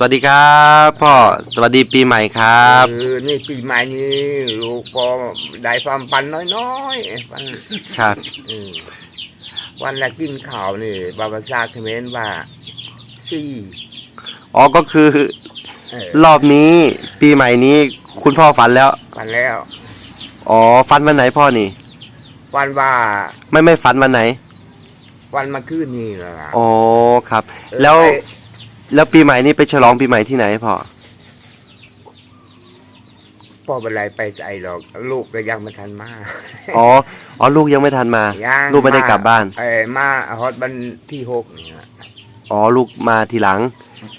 สวัสดีครับพ่อสวัสดีปีใหม่ครับเออนี่ปีใหม่นี้ลูกพอได้ความปันน้อยๆปันครับเออวันแรกกินข่าวนี่บาบาซาเขมรว่าสี่อ๋อก็คือเออรอบนี้ปีใหม่นี้คุณพ่อฝันแล้ว ปันแล้วอ๋อฝันวันไหนพ่อนี่ วันว่าไม่ไม่ฝันวันไหนวันมาคืนนี่แหละอ๋อครับ เออแล้วไป แล้วปีใหม่นี้ไปฉลองปีใหม่ที่ไหนพ่อ พ่อเป็นไรไปใส่หรอกลูกก็ยังไม่ทันมาอ๋อ อ๋อลูกยังไม่ทันมา ยังลูกไม่ได้กลับบ้าน เออมาฮอตบันที่หกนี่นะอ๋อลูกมาทีหลัง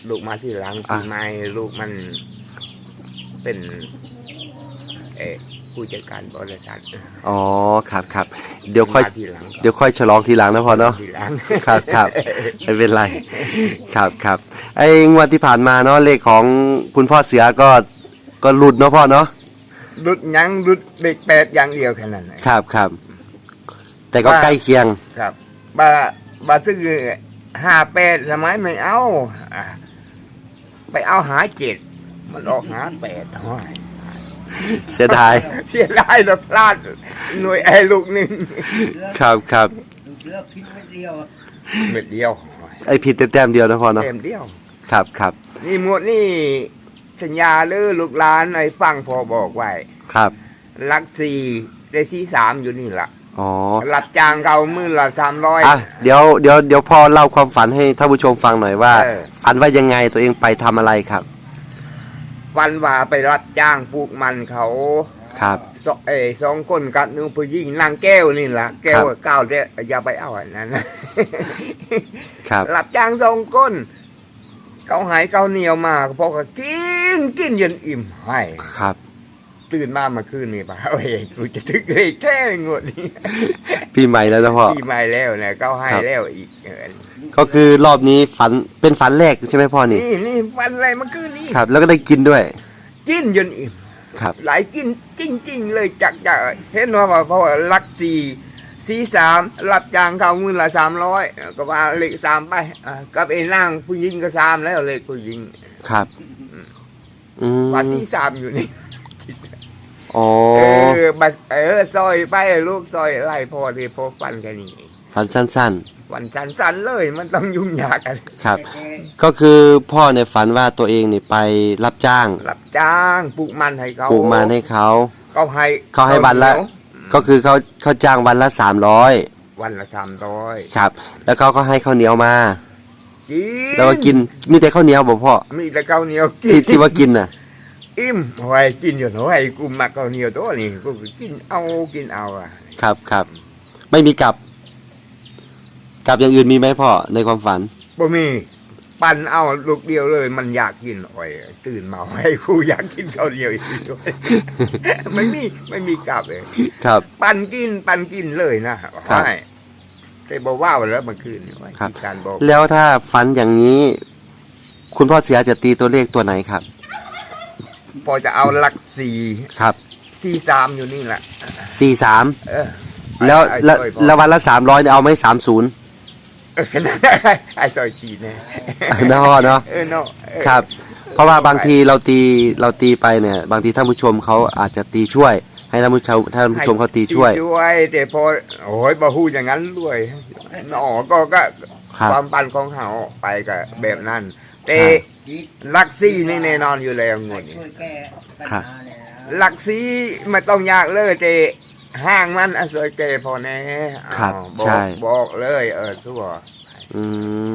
ลูกมาที่หลังอะปีใหม่ลูกมันเป็น เออ ผู้จัดการบริษัทอ๋อครับครับเดี๋ยวค่อย มาทีหลังเดี๋ยวค่อยฉลองทีหลังนะพ่อเนาะ ทีหลัง ครับครับไม่เป็นไร ครับครับไอ้งวดที่ผ่านมาเนาะเลขของคุณพ่อเสือก็ก็หลุดเนาะพ่อเนาะรุดยังรุดเด็กแปดอย่างเดียวแค่นั้นนะครับครับ แต่ก็ว่าใกล้เคียง ครับบาบาซื้อห้าแปดทำไมไม่เอาอะไปเอาหาเจ็ดมันออกหาแปดโอ้ย เสียดาย เสียดายเราพลาดหน่วยไอ้ลูกหนึ่งครับครับเลือกพิษไม่เดียวเม็ดเดียวโอ้ยไอ้ผิดแต่แต้มเดียวนะพ่อเนาะเต็มเดียว ครับครับนี่หมวดนี่สัญญาเลือลูกหลานไอ้ฟังพอบอกไว้ครับลักสี่ได้สี่สามอยู่นี่ล่ะอ๋อรับจ้างเขามื่นละสามร้อยอะเดี๋ยวเดี๋ยวเดี๋ยวพ่อเล่าความฝันให้ท่านผู้ชมฟังหน่อยว่าเออฝันว่ายังไงตัวเองไปทำอะไรครับ วันว่าไปรับจ้างปลูกมันเขาครับ สองเออสองคนกับหนึงผู้หญิงนางแก้วนี่ล่ะแก้วครับเก้าวเด้อย่าไปเอาอันนั้นนะ ครับรับจ้างสองคนเขาหายเขาเหนียวมาพอก็กินกินจนอิ่มให้ครับ ตื่นมาเมื่อคืนนี่ป่ะเอ้ยกูจะทึกเลยแค่งวดนี้ปีใหม่แล้วนะพ่อ ปีใหม่แล้วเนี่ยเขาให้ครับ แล้วอีกเออ ก็คือรอบนี้ฝันเป็นฝันแรกใช่ไหมพ่อนี่นี่นี่วันอะไรเมื่อคืนนี้ครับ แล้วก็ได้กินด้วยกินจนอิ่มครับ หลายกินจริง ๆ เลยจักจะเห็นว่าว่าเพราะว่าลักสี่สี่สามรับจ้างเขามือละสามร้อยก็ว่าเลขสามไปอะกับไอ้นั่งผู้หญิงก็สามแล้วเลขผู้หญิงครับอืมว่าสี่สามอยู่นี่ อ๋อเออบัดเออซอยไปลูกซอยไล่พอที่พอฟันแค่นี้ฝันสั้น วันสั้นๆเลยมันต้องยุ่งยากอะไรๆครับ ก็คือพ่อในยฝันว่าตัวเองนี่ไปรับจ้างรับจ้างปลูกมันให้เขาปลูกมันให้เขา เขาให้เขาให้วันละข้าวเหนียวก็คือเขาเขาจ้างวันละสามร้อยวันละสามร้อยครับ แล้วเขาก็ให้ข้าวเหนียวมา กินแล้วก็กินมีแต่ข้าวเหนียวบอกพ่อมีแต่ข้าวเหนียวกิที่นที่ว่ากินน่ะ อิ่มไว้กินอยู่หน่อยกูมักข้าวเหนียวตัวนี้กูก็กินเอากินเอาอะ ครับครับ ไม่มีกลับ กลับอย่างอื่นมีไหมพ่อในความฝัน บ่มี ปั่นเอาลูกเดียวเลย มันอยากกินอ้อยตื่นมาให้กูอยากกินข้าวเหนียวอีกด้วย ไม่มีไม่มีกลับเลย ครับ ปั่นกินปั่นกินเลยนะครับใช่แต่บอกว่าแล้วเมื่อคืนนี่ว่าครับการบอกแล้วถ้าฝันอย่างนี้ คุณพ่อเสียจะตีตัวเลขตัวไหนครับ พอจะเอาหลักสี่ครับสี่สามอยู่นี่แหละสี่สามเออแล้วไอ้แล้วซอยพอแล้ววันละสามร้อยเอาไหมสามศูนย์เออ ขนาดนั้นไอ้ซอยจีนเนี่ยนะพ่อเนาะเออเนาะเออครับ เพราะว่าบางทีเราตีเราตีไปเนี่ย บางทีท่านผู้ชมเขาอาจจะตีช่วย ให้ท่านผู้ชมท่านผู้ชมเขาตีช่วยช่วย แต่พอโอ้ยบาฮูอย่างนั้นด้วยหนอก็ก็ครับความปันของเขาไปกับแบบนั้นแต่ครับพิษลักซี่นี่แน่นอนอยู่แล้วงวดนี้ช่วยแก้ปัญครับหาเนี่ยนะลักซี่ไม่ต้องยากเลยแต่ ห้างมันอสวยเกพอแน่ครับอ้าวบอกใช่ บอกเลยเออทั่วอืม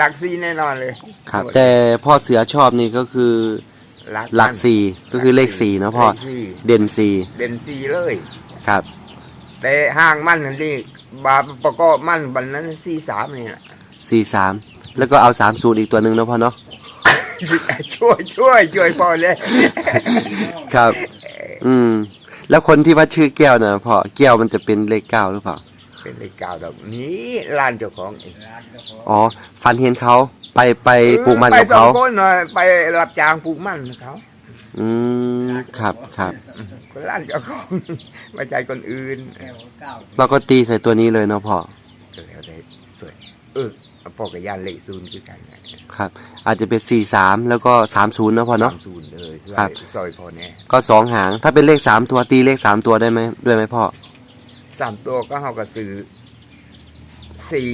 ลักซี่แน่นอนเลย ครับ แต่พ่อเสือชอบนี่ก็คือลักหลักสี่ก็คือเลขสี่นะพ่อเลขสี่เด่นสี่เด่นสี่เลย ครับ แต่ห้างมันนั่นนี่บาประกอบมันบันนั้นสี่สามนี่แหละสี่สามแล้วก็เอาสามศูนย์อีกตัวหนึ่งนะพ่อเนาะช่วยช่วยช่วยพ่อเลย ครับ อืม แล้วคนที่ว่าชื่อแก้วนะพ่อแก้วมันจะเป็นเลขเก้าหรือเปล่าเป็นเลขเก้าดอกนี้ร้านเจ้าของเองร้านเจ้าของอ๋อฝันเห็นเขาไปไปปลูกมันไปกับสอเขางคนหน่อยไปรับจ้างปลูกมันเขาอืมครับครับคนร้านเจ้าของไม่ใช่คนอื่นแก้วเก้าเราก็ตีใส่ตัวนี้เลยเนาะพ่อก็แล้วแต่สวยเออพ่อกับย่านเลขศูนย์คือกันนะครับ อาจจะเป็นสี่สามแล้วก็สามศูนย์นะพ่อเนาะสามศูนย์เลย ครับ ซอยพ่อเนี่ยก็สองหาง ถ้าเป็นเลขสามตัวตีเลขสามตัวได้ไหมด้วยไหมพ่อสามตัวก็เขาก็ซื้อสี่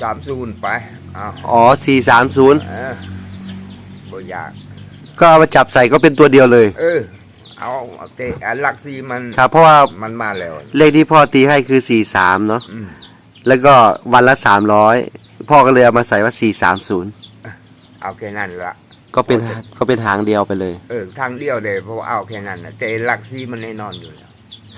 สามศูนย์ไปเอาอ๋อสี่สามศูนย์เออบ่อยาก ก็เอามาจับใส่ก็เป็นตัวเดียวเลย เออ เอาโอเคอันหลักสี่มันครับ เพราะว่ามันมาแล้วเลขที่พ่อตีให้คือสี่สามเนาะอืมแล้วก็วันละสามร้อยพ่อก็เลยเอามาใส่ว่าสี่สามศูนย์เอาแค่นั้นละ ก็เป็นก็เป็นหางเดียวไปเลย เออทางเดียวเลยเพราะว่าเอาแค่นั้นนะแต่หลักสี่มันแน่นอนอยู่แล้ว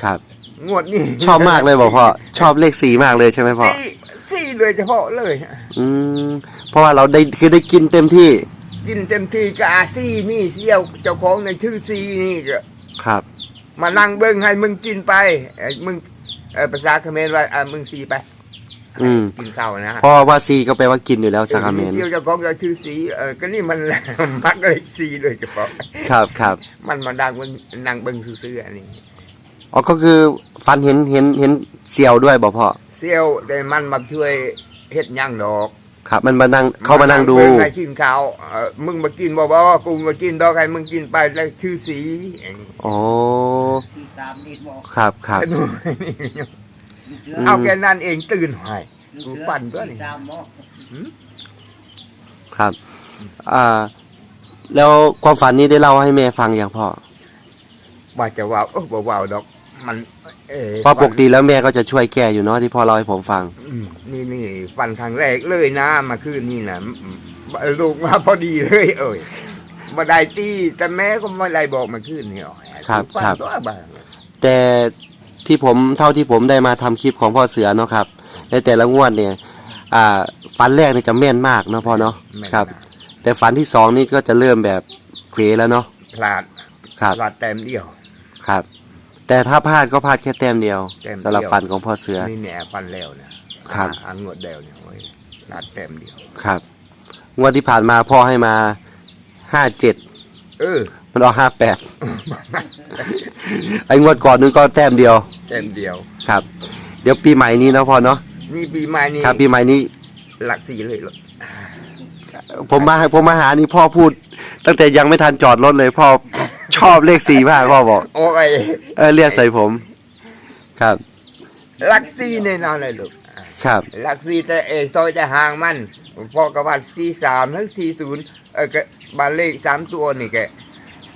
ครับ งวดนี้ชอบมากเลยบอกพ่อชอบเลขสี่มากเลยใช่ไหมพ่อสี่สี่เลยเฉพาะเลย อืมเพราะว่าเราได้คือได้กินเต็มที่ กินเต็มที่ก็อาซี่นี่เสี่ยวเจ้าของในชื่อซีนี่ก็ครับ มานั่งเบิ้งให้มึงกินไปไอ้มึงเออภาษาเขมรว่าอ่ามึงซีไป อืม กินข้าวนะเพราะว่าซีก็แปลว่ากินอยู่แล้วสักคำเมนเสี่ยวเจ้าของก็ชื่อซีเออก็นี่มัน มักเลยซีโดยเฉพาะครับครับมันมาดังมันนั่งเบิ้งซื่อๆอันนี้อ๋อก็คือฟันเห็นเห็นเห็นเสี่ยวด้วยบอกพ่อเสี่ยวแต่มันมาช่วยเฮ็ดหย่างดอกครับ มันมานั่งเข้ามานั่งดู เบิ่ให้กินข้าวเออมึงมากินบ่บ่กูมากินดอกให้มึงกินไปแล้วชื่อสีอันนี้อ๋อ ที่ตามนี่บอก ครับครับดูลูกเสือ เอาแค่นั้นเองตื่นหายลูกเสือปั่นด้วยนี่ที่ตามบอกครับ อ่า แล้วความฝันนี้ได้เล่าให้แม่ฟังอย่างพ่อว่าจะว่าวเออบ่ว่าวดอกมันเออเพราะปกติแล้วแม่ก็จะช่วยแก้อยู่เนาะที่พ่อเล่าให้ผมฟังอืมนี่นี่ฟันครั้งแรกเลยนะมาคืนนี่นะอืมลูกมาพอดีเลยเอ้ยบ่ได้ตีแต่แม่ก็ไม่ได้บอกมาคืนนี่อ๋อครับฟันครับตัวบ้างแต่ ที่ผมเท่าที่ผมได้มาทำคลิปของพ่อเสือเนาะครับ ในแต่ละงวดเนี่ย อ่าฝันแรกเนี่ยจะแม่นมากเนาะพ่อเนาะแม่นครับนะแต่ฝันที่สองนี่ก็จะเริ่มแบบเขวแล้วเนาะพลาดครับ พลาดแต้มเดียว ครับ แต่ถ้าพลาดก็พลาดแค่แต้มเดียวแต้มเดียว สำหรับฝันของพ่อเสือ นี่แหน่ฟันแล้วนะครับอ่างวดเดียวเนี่ยโอ้ยพลาดแต้มเดียว ครับ งวดที่ผ่านมาพ่อให้มาห้าเจ็ดเออมันออกห้าแปดไอ้งวดก่อนนึงก็แต้มเดียวแต้มเดียว ครับ เดี๋ยวปีใหม่นี้เนาะพ่อเนาะนี่ปีใหม่นี่ครับปีใหม่นี้หลักสี่เลยเหรอผมมาผมมาหานี่พ่อพูด ตั้งแต่ยังไม่ทันจอดรถเลยพ่อชอบเลขสี่มากพ่อบอกโอ้ยเออเรียกใส่ผม ครับหลักสี่แน่นอนเลยลูกครับหลักสี่แต่เอซอยแต่ห่างมันพ่อกับว่าสี่สามทั้งสี่ศูนย์เออก็บานเลขสามตัวนี่แก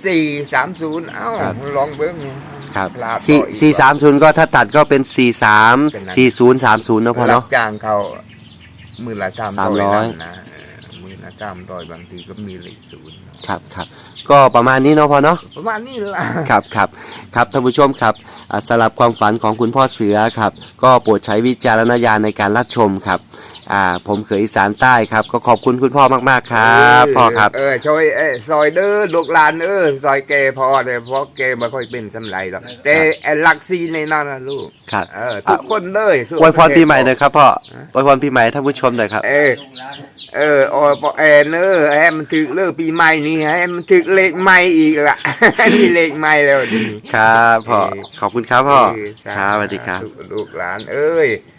สี่สามศูนย์เอ้าครับ ลองเบิ้ง ครับพลาดสี่ต่ออีก สี่สามศูนย์ก็ถ้าตัดก็เป็นสี่สามเป็นนั้นสี่ศูนย์สามศูนย์นะพ่อรัเนาะ บจ้างเขามือละสามสามร้ร้ออยยนะเออมือละสามร้อยบางทีก็มีเลขศูนย์ครับครับก็ประมาณนี้เนาะพ่อเนาะ ประมาณนี้ละ ครับครับครับท่านผู้ชมครับอ่าสลับความฝันของคุณพ่อเสือครับ ก็โปรดใช้วิจารณญาณในการรับชมครับ อ่า ผมเขยอีสานใต้ครับ ก็ขอบคุณคุณพ่อมากๆครับพ่อครับเออช่วยเออซอยเด้อลูกหลานเออซอยแกพอแต่เพราะแกไม่ค่อยเป็นสำไรหรอกแต่ไอ้หลักซีในนั้นนะลูกครับเออทุกคนเลยทั่อวยพรปีใหม่หเลน่อยครับพ่ออวยพรปีใหม่ให้ท่านผู้ชมหน่อยครับ เออลูกหลานเออโอ้ยพอเออเนอให้มันถึกเลิกปีใหม่นี้ให้มันถึกเลขใหม่อีกละมีเลขใหม่แล้วทีนี้ครับพ่อเออขอบคุณครับพ่อเออครับสวัสดีครับลูกหลาน เอ้ยค